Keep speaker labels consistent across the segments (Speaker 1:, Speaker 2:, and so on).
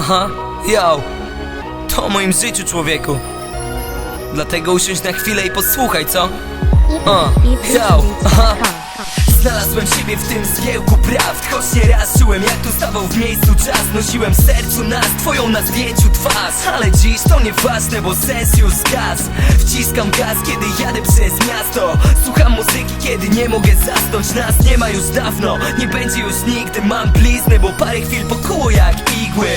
Speaker 1: Aha, yo. To o moim życiu, człowieku. Dlatego usiądź na chwilę i posłuchaj, co? O, yo, aha. Znalazłem siebie w tym zgiełku prawd Choć nie raz czułem jak tu stawał w miejscu czas Nosiłem w sercu nas, twoją na zdjęciu twarz. Ale dziś to nieważne, bo sens już zgasł. Wciskam gaz, kiedy jadę przez miasto. Słucham muzyki, kiedy nie mogę zasnąć. Nas nie ma już dawno, nie będzie już nigdy. Mam blizny, bo parę chwil pokuło jak igły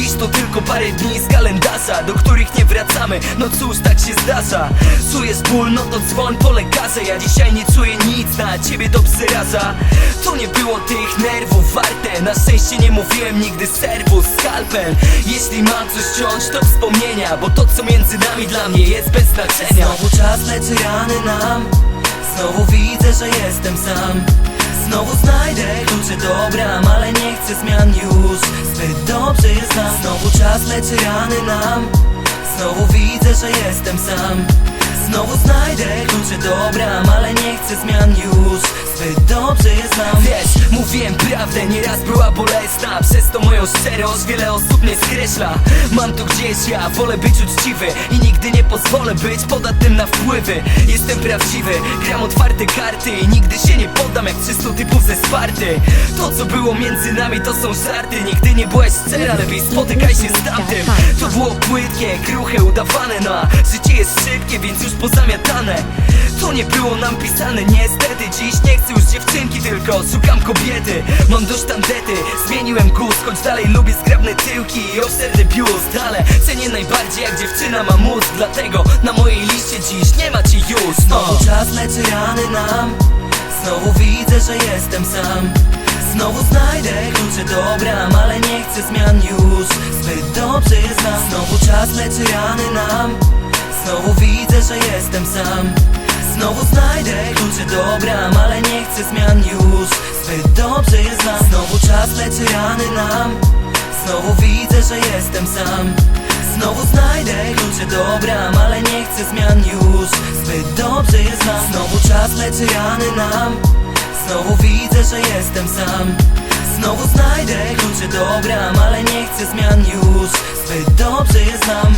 Speaker 1: Dziś to tylko parę dni z kalendarza Do których nie wracamy, no cóż, tak się zdarza. Czujesz ból, no to dzwoń po Ja dzisiaj nie czuję nic, na ciebie to przeraża. To nie było tych nerwów warte. Na szczęście nie mówiłem nigdy serwus, skalpel Jeśli mam coś ciąć, to wspomnienia Bo to co między nami dla mnie jest bez znaczenia. Znowu czas leczy rany nam. Znowu widzę, że jestem sam. Znowu znajdę klucze do bram Ale nie chcę zmian już. Zbyt dobrze czas rany nam. Znowu widzę, że jestem sam. Znowu znajdę klucze do bram Ale nie chcę zmian już. Zbyt dobrze jest nam Wiesz, mówiłem prawdę, nieraz była bolesna. Przez to moją szczerość wiele osób mnie skreśla. Mam to gdzieś, ja wolę być uczciwy. I nigdy nie pozwolę być podatnym na wpływy. Jestem prawdziwy, gram otwarte karty I nigdy się nie poddam jak 300 typów ze Sparty To co było między nami to są żarty. Nigdy nie byłeś szczera, lepiej spotykaj się z tamtym. To było płytkie, kruche, udawane No życie jest szybkie, więc już pozamiatane. To nie było nam pisane, niestety. Dziś nie chcę już dziewczynki, tylko szukam kobiety. Mam dość tandety, zmieniłem gust Choć dalej lubię zgrabne tyłki i obszerny biust Ale cenię najbardziej jak dziewczyna ma mózg Dlatego na mojej liście dziś nie ma ci już Znowu czas leczy rany nam Znowu widzę, że jestem sam. Znowu znajdę klucze do bram Ale nie chcę zmian już. Zbyt dobrze jest nam Znowu czas leczy rany nam. Znowu widzę, że jestem sam. Znowu znajdę klucze do bram Ale nie chcę zmian już. Zbyt dobrze jest nam Znowu czas leczy rany nam. Znowu widzę, że jestem sam. Znowu znajdę klucze do bram Ale nie chcę zmian już. Zbyt dobrze jest nam Znowu leczy rany nam. Znowu widzę, że jestem sam. Znowu znajdę klucze do bram Ale nie chcę zmian już. Zbyt dobrze jest nam